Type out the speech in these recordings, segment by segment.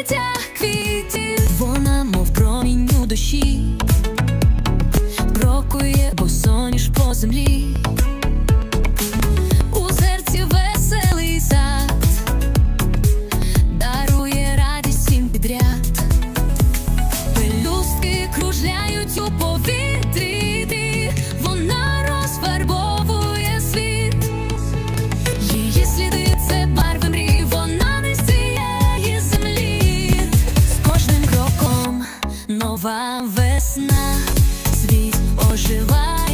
життя квітів, вона, мов промінь у душі, крокує босоніж по землі. Весна, світ оживає.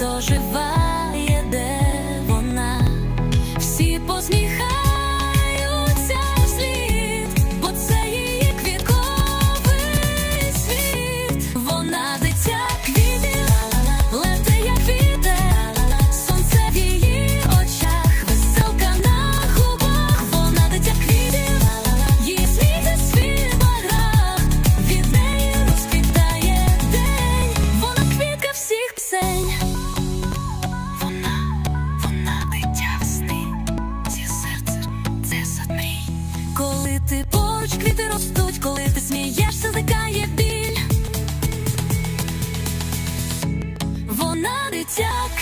dożywa. квіти ростуть, коли ти смієшся, зникає біль. Вона дитяк.